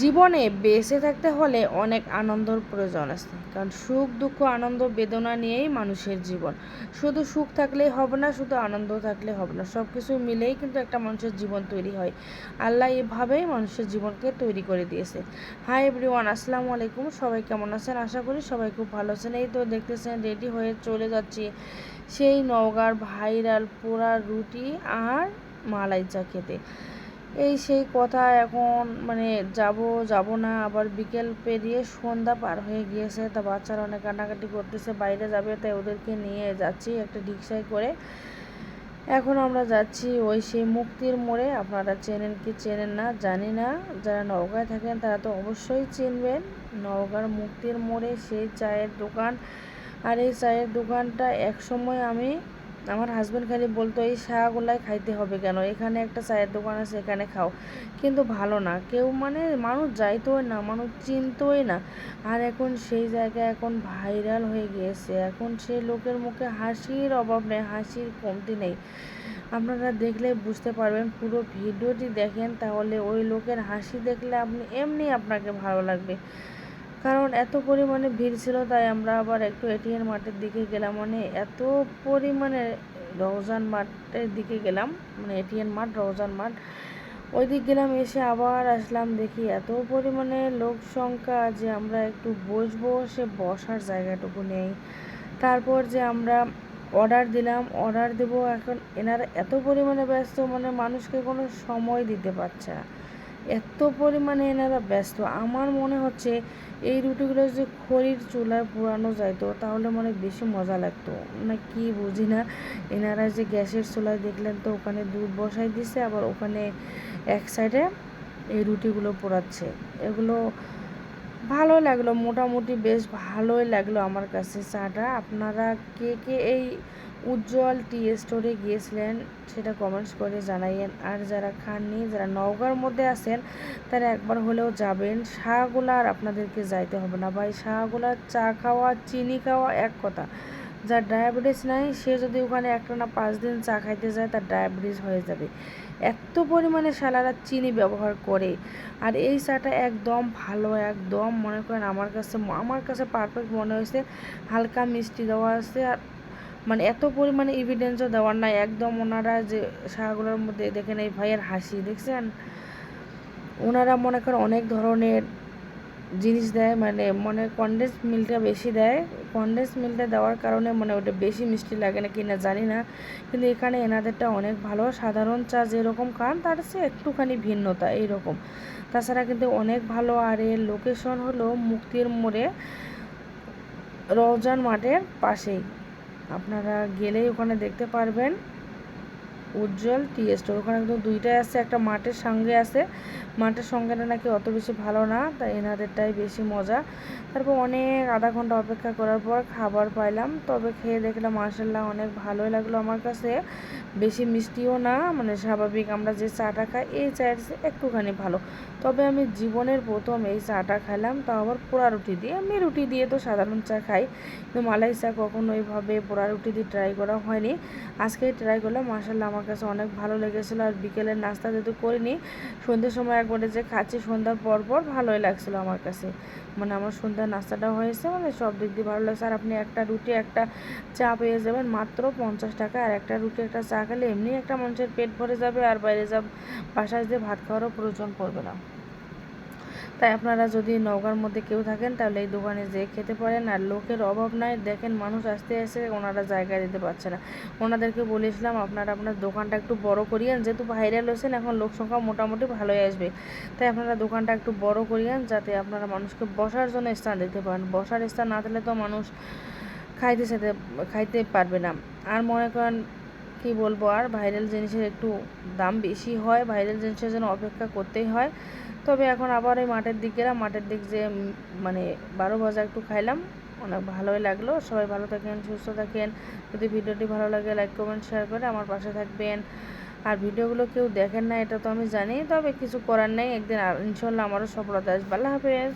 জীবনে বেঁচে থাকতে হলে অনেক আনন্দর প্রয়োজন আছে। কারণ সুখ, দুঃখ, আনন্দ, বেদনা নিয়েই মানুষের জীবন। শুধু সুখ থাকলেই হবে না, শুধু আনন্দ থাকলে হবে না। সব কিছু মিলেই কিন্তু একটা মানুষের জীবন তৈরি হয়। আল্লাহ এভাবেই মানুষের জীবনকে তৈরি করে দিয়েছে। হাই এভরিওয়ান, আসসালামু আলাইকুম। সবাই কেমন আছেন? আশা করি সবাই খুব ভালো আছেন। এই তো দেখতেছেন, রেডি হয়ে চলে যাচ্ছি সেই নওগাঁর ভাইরাল পোড়া রুটি আর মালাই চা খেতে। এই সেই কথা এখন মানে যাব যাব না। আবার বিকেল পেরিয়ে সন্ধ্যা পার হয়ে গিয়েছে। তা বাচ্চারা অনেক কান্নাকাটি করতেছে, বাইরে যাবে, তাই ওদেরকে নিয়ে যাচ্ছি একটা রিক্সায় করে। এখন আমরা যাচ্ছি ওই সেই মুক্তির মোড়ে। আপনারা চেনেন কি চেনেন না, জানি না। যারা নওগাঁয় থাকেন, তারা তো অবশ্যই চিনবেন। নওগাঁর মুক্তির মোড়ে সেই চায়ের দোকান। আর এই চায়ের দোকানটা একসময় আমি আমার হাজব্যান্ড খালি বলতো, এই শাহগুলাই খাইতে হবে কেন? এখানে একটা চায়ের দোকান আছে, এখানে খাও। কিন্তু ভালো না। কেউ মানে মানুষ যাইতোই না, মানুষ চিনতোই না। আর এখন সেই জায়গায় এখন ভাইরাল হয়ে গিয়েছে। এখন সেই লোকের মুখে হাসির অভাব নেই, হাসির কমতি নেই। আপনারা দেখলে বুঝতে পারবেন, পুরো ভিডিওটি দেখেন, তাহলে ওই লোকের হাসি দেখলে আপনি এমনি আপনাকে ভালো লাগবে। কারণ এত পরিমাণে ভিড় ছিল, তাই আমরা আবার একটু এটিএম মাঠের দিকে গেলাম। মানে এত পরিমাণে রওজান মাঠের দিকে গেলাম মানে এটিএম মাঠ, রওজান মাঠ। ওই দিক গেলাম, এসে আবার আসলাম, দেখি এত পরিমাণে লোক সংখ্যা যে আমরা একটু বসবো, সে বসার জায়গাটুকু নেই। তারপর যে আমরা অর্ডার দিলাম অর্ডার দেবো, এখন এনারা এত পরিমাণে ব্যস্ত মানে মানুষকে কোনো সময় দিতে পারছে না। এত পরিমাণে এনারা ব্যস্ত। আমার মনে হচ্ছে এই রুটিগুলো যে খড়ির চুলায় পোড়ানো যাইতো, তাহলে মনে বেশি মজা লাগতো। না কি বুঝি না, এনারা যে গ্যাসের চুলায় দেখলেন তো, ওখানে দুধ বসাই দিছে, আবার ওখানে এক সাইডে এই রুটিগুলো পোড়াচ্ছে। এগুলো ভালো লাগল, মোটামুটি বেশ ভালোই লাগল আমার কাছে চাটা। আপনারা কে কে এই উজ্জ্বল টি স্টোরে গিয়েছিলেন, সেটা কমেন্টস করে জানাইয়েন, আর যারা খাননি, যারা নওগাঁর মধ্যে আছেন, তারা একবার হলেও যাবেন। শাহগুলা আর আপনাদেরকে যাইতে হবে না ভাই। শাহগুলার চা খাওয়া, চিনি খাওয়া এক কথা। যার ডায়াবেটিস নাই, সে যদি ওখানে একটা না পাঁচ দিন চা খাইতে যায়, তার ডায়াবেটিস হয়ে যাবে। এত পরিমাণে সালারা চিনি ব্যবহার করে। আর এই চাটা একদম ভালো, একদম মনে করেন আমার কাছে আমার কাছে পারফেক্ট মনে হয়েছে। হালকা মিষ্টি দেওয়া আছে আর মানে এত পরিমাণে এভিডেন্সও দেওয়ার নাই। একদম ওনারা যে শাহগুলোর মধ্যে দেখেন এই ভাইয়ের হাসি, দেখছেন? ওনারা মনে করেন অনেক ধরনের জিনিস দেয় মানে মনে কন্ডেন্স মিল্কটা বেশি দেয়। কন্ডেন্স মিল্কটা দেওয়ার কারণে মানে ওটা বেশি মিষ্টি লাগে না কি না জানি না। কিন্তু এখানে এনাদেরটা অনেক ভালো। সাধারণ চা যেরকম খান, তার চেয়ে একটুখানি ভিন্নতা এইরকম। তাছাড়া কিন্তু অনেক ভালো। আর এর লোকেশন হলো মুক্তির মোড়ে রওজান মাঠের পাশেই। আপনারা গেলেই ওখানে দেখতে পারবেন। উজ্জ্বল টি স্টোর ওখানে কিন্তু দুইটাই আছে, একটা মাঠের সঙ্গে আছে। মাঠের সঙ্গেটা নাকি অত বেশি ভালো না, তাই এনাদেরটাই বেশি মজা। তারপর অনেক আধা ঘণ্টা অপেক্ষা করার পর খাবার পাইলাম, তবে খেয়ে দেখলাম মার্শাল্লাহ অনেক ভালোই লাগল আমার কাছে। বেশি মিষ্টিও না মানে স্বাভাবিক আমরা যে চাটা খাই, এই চায়ের একটুখানি ভালো। তবে আমি জীবনের প্রথম এই চাটা খাইলাম, তাও আবার পোড়া রুটি দিয়ে। আমি রুটি দিয়ে তো সাধারণ চা খাই, কিন্তু মালাই চা কখনো ওইভাবে পোড়া রুটি দিয়ে ট্রাই করা হয়নি। আজকে ট্রাই করলাম মার্শাল্লাহ আমার কাছে অনেক ভালো লেগেছিলো আর বিকেলের নাস্তা যেহেতু করিনি, সন্ধ্যের সময় একবারে যে খাচ্ছি সন্ধ্যার পর পর ভালোই লাগছিল আমার কাছে। মানে আমার সন্ধ্যার নাস্তাটা হয়েছে মানে সব দিক দিয়ে ভালো লাগছে। আর আপনি একটা রুটি, একটা চা পেয়ে যাবেন মাত্র পঞ্চাশ টাকা। আর একটা রুটি, একটা চা খেলে এমনি একটা মানুষের পেট ভরে যাবে আর বাইরে যাব বাসায় যে ভাত খাওয়ারও প্রয়োজন পড়বে না। তাই আপনারা যদি নওগাঁর মধ্যে কেউ থাকেন, তাহলে এই দোকানে যেয়ে খেতে পারেন। আর লোকের অভাব নাই। দেখেন, মানুষ আসতে আসে ওনারা জায়গা দিতে পারছে না। ওনাদেরকে বলেছিলাম, আপনারা আপনার দোকানটা একটু বড় করিয়েন। যেহেতু ভাইরাল হয়েছেন, এখন লোক সংখ্যা মোটামুটি ভালোই আসবে। তাই আপনারা দোকানটা একটু বড় করিয়েন, যাতে আপনারা মানুষকে বসার জন্য স্থান দিতে পারেন। বসার স্থান না দিলে তো মানুষ খাইতে সাথে খাইতে পারবে না। আর মনে করেন কি বলব আর ভাইরাল জিনিসের একটু দাম বেশি হয় ভাইরাল জিনিসের জন্য অপেক্ষা করতেই হয়। তবে এখন আবার ওই মাঠের দিক গেলাম মাঠের দিক যে মানে বারো ভাজা একটু খাইলাম, অনেক ভালোই লাগল। সবাই ভালো থাকেন, সুস্থ থাকেন। যদি ভিডিওটি ভালো লাগে লাইক কমেন্ট শেয়ার করে আমার পাশে থাকবেন। আর ভিডিওগুলো কেউ দেখেন না, এটা তো আমি জানি। তবে কিছু করার নেই, একদিন ইনশাল্লাহ আমারও সফলতা আসবে। আল্লাহ হাফেজ।